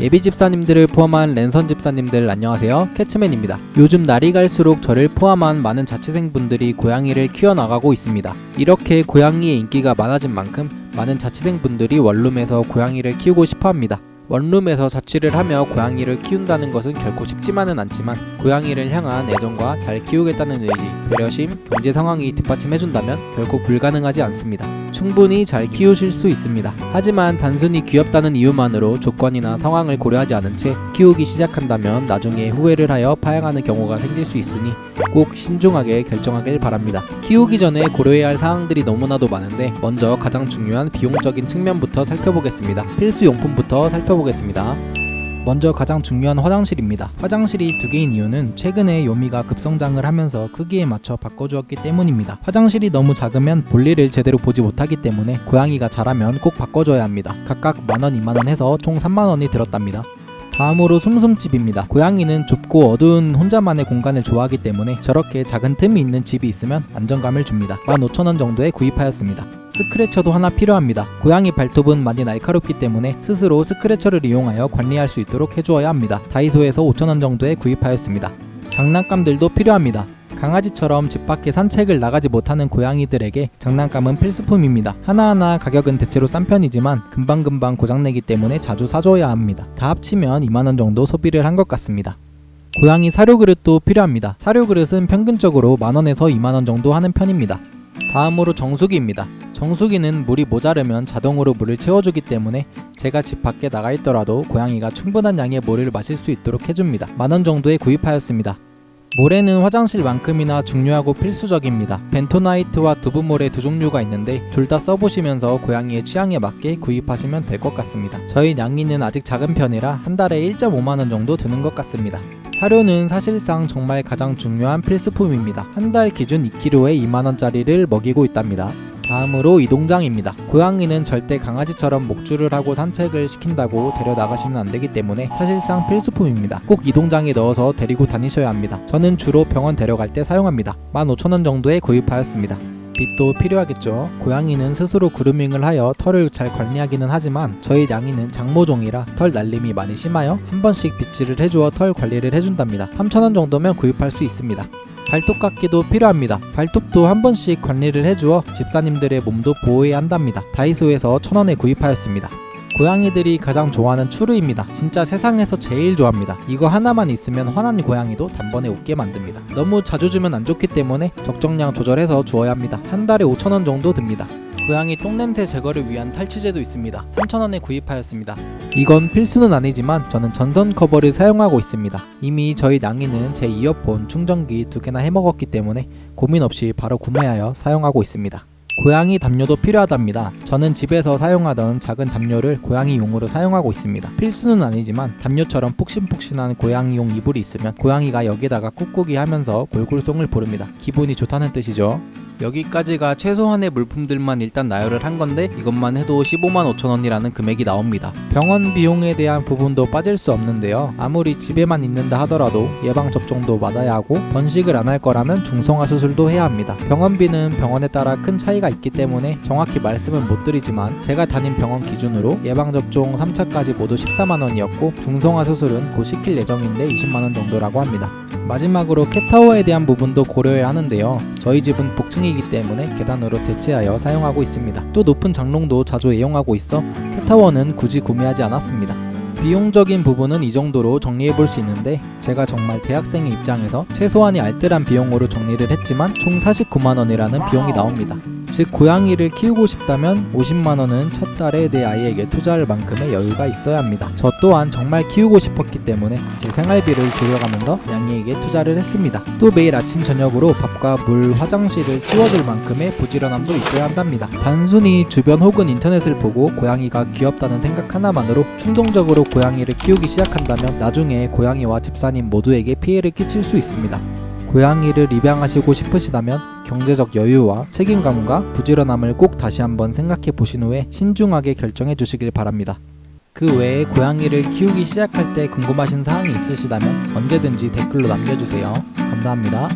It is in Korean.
예비 집사님들을 포함한 랜선 집사님들 안녕하세요. 캐츠맨입니다. 요즘 날이 갈수록 저를 포함한 많은 자취생분들이 고양이를 키워나가고 있습니다. 이렇게 고양이의 인기가 많아진 만큼 많은 자취생분들이 원룸에서 고양이를 키우고 싶어 합니다. 원룸에서 자취를 하며 고양이를 키운다는 것은 결코 쉽지만은 않지만 고양이를 향한 애정과 잘 키우겠다는 의지, 배려심, 경제 상황이 뒷받침해준다면 결코 불가능하지 않습니다. 충분히 잘 키우실 수 있습니다. 하지만 단순히 귀엽다는 이유만으로 조건이나 상황을 고려하지 않은 채 키우기 시작한다면 나중에 후회를 하여 파양하는 경우가 생길 수 있으니 꼭 신중하게 결정하길 바랍니다. 키우기 전에 고려해야 할 사항들이 너무나도 많은데 먼저 가장 중요한 비용적인 측면부터 살펴보겠습니다. 필수 용품부터 살펴보겠습니다. 먼저 가장 중요한 화장실입니다. 화장실이 두 개인 이유는 최근에 요미가 급성장을 하면서 크기에 맞춰 바꿔주었기 때문입니다. 화장실이 너무 작으면 볼일을 제대로 보지 못하기 때문에 고양이가 자라면 꼭 바꿔줘야 합니다. 각각 만원, 2만원 해서 총 3만원이 들었답니다. 다음으로 숨숨집입니다. 고양이는 좁고 어두운 혼자만의 공간을 좋아하기 때문에 저렇게 작은 틈이 있는 집이 있으면 안정감을 줍니다. 15,000원 정도에 구입하였습니다. 스크래처도 하나 필요합니다. 고양이 발톱은 많이 날카롭기 때문에 스스로 스크래처를 이용하여 관리할 수 있도록 해주어야 합니다. 다이소에서 5,000원 정도에 구입하였습니다. 장난감들도 필요합니다. 강아지처럼 집 밖에 산책을 나가지 못하는 고양이들에게 장난감은 필수품입니다. 하나하나 가격은 대체로 싼 편이지만 금방금방 고장내기 때문에 자주 사줘야 합니다. 다 합치면 2만원 정도 소비를 한 것 같습니다. 고양이 사료 그릇도 필요합니다. 사료 그릇은 평균적으로 만원에서 2만원 정도 하는 편입니다. 다음으로 정수기입니다. 정수기는 물이 모자르면 자동으로 물을 채워주기 때문에 제가 집 밖에 나가 있더라도 고양이가 충분한 양의 물을 마실 수 있도록 해줍니다. 만원 정도에 구입하였습니다. 모래는 화장실만큼이나 중요하고 필수적입니다. 벤토나이트와 두부모래 두 종류가 있는데 둘 다 써보시면서 고양이의 취향에 맞게 구입하시면 될 것 같습니다. 저희 냥이는 아직 작은 편이라 한 달에 1.5만원 정도 드는 것 같습니다. 사료는 사실상 정말 가장 중요한 필수품입니다. 한 달 기준 2kg에 2만원짜리를 먹이고 있답니다. 다음으로 이동장입니다. 고양이는 절대 강아지처럼 목줄을 하고 산책을 시킨다고 데려나가시면 안 되기 때문에 사실상 필수품입니다. 꼭 이동장에 넣어서 데리고 다니셔야 합니다. 저는 주로 병원 데려갈 때 사용합니다. 15,000원 정도에 구입하였습니다. 빛도 필요하겠죠. 고양이는 스스로 그루밍을 하여 털을 잘 관리하기는 하지만 저희 냥이는 장모종이라 털 날림이 많이 심하여 한 번씩 빗질을 해주어 털 관리를 해준답니다. 3,000원 정도면 구입할 수 있습니다. 발톱깎이도 필요합니다. 발톱도 한 번씩 관리를 해주어 집사님들의 몸도 보호해야 한답니다. 다이소에서 천 원에 구입하였습니다. 고양이들이 가장 좋아하는 추루입니다. 진짜 세상에서 제일 좋아합니다. 이거 하나만 있으면 화난 고양이도 단번에 웃게 만듭니다. 너무 자주 주면 안 좋기 때문에 적정량 조절해서 주어야 합니다. 한 달에 5천원 정도 듭니다. 고양이 똥냄새 제거를 위한 탈취제도 있습니다. 3,000원에 구입하였습니다. 이건 필수는 아니지만 저는 전선 커버를 사용하고 있습니다. 이미 저희 낭이는 제 이어폰 충전기 두 개나 해먹었기 때문에 고민 없이 바로 구매하여 사용하고 있습니다. 고양이 담요도 필요하답니다. 저는 집에서 사용하던 작은 담요를 고양이용으로 사용하고 있습니다. 필수는 아니지만 담요처럼 푹신푹신한 고양이용 이불이 있으면 고양이가 여기다가 꾹꾹이 하면서 골골송을 부릅니다. 기분이 좋다는 뜻이죠. 여기까지가 최소한의 물품들만 일단 나열을 한 건데 이것만 해도 15만 5천 원이라는 금액이 나옵니다. 병원 비용에 대한 부분도 빠질 수 없는데요. 아무리 집에만 있는다 하더라도 예방 접종도 맞아야 하고 번식을 안 할 거라면 중성화 수술도 해야 합니다. 병원비는 병원에 따라 큰 차이가 있기 때문에 정확히 말씀은 못 드리지만 제가 다닌 병원 기준으로 예방 접종 3차까지 모두 14만 원이었고 중성화 수술은 곧 시킬 예정인데 20만 원 정도라고 합니다. 마지막으로 캣타워에 대한 부분도 고려해야 하는데요. 저희 집은 복층이기 때문에 계단으로 대체하여 사용하고 있습니다. 또 높은 장롱도 자주 애용하고 있어 캣타워는 굳이 구매하지 않았습니다. 비용적인 부분은 이 정도로 정리해 볼 수 있는데 제가 정말 대학생의 입장에서 최소한의 알뜰한 비용으로 정리를 했지만 총 49만 원이라는 비용이 나옵니다. 즉 고양이를 키우고 싶다면 50만 원은 첫 달에 내 아이에게 투자할 만큼의 여유가 있어야 합니다. 저 또한 정말 키우고 싶었기 때문에 제 생활비를 줄여가면서 양이에게 투자를 했습니다. 또 매일 아침 저녁으로 밥과 물, 화장실을 치워줄 만큼의 부지런함도 있어야 한답니다. 단순히 주변 혹은 인터넷을 보고 고양이가 귀엽다는 생각 하나만으로 충동적으로 고양이를 키우기 시작한다면 나중에 고양이와 집사님 모두에게 피해를 끼칠 수 있습니다. 고양이를 입양하시고 싶으시다면 경제적 여유와 책임감과 부지런함을 꼭 다시 한번 생각해 보신 후에 신중하게 결정해 주시길 바랍니다. 그 외에 고양이를 키우기 시작할 때 궁금하신 사항이 있으시다면 언제든지 댓글로 남겨주세요. 감사합니다.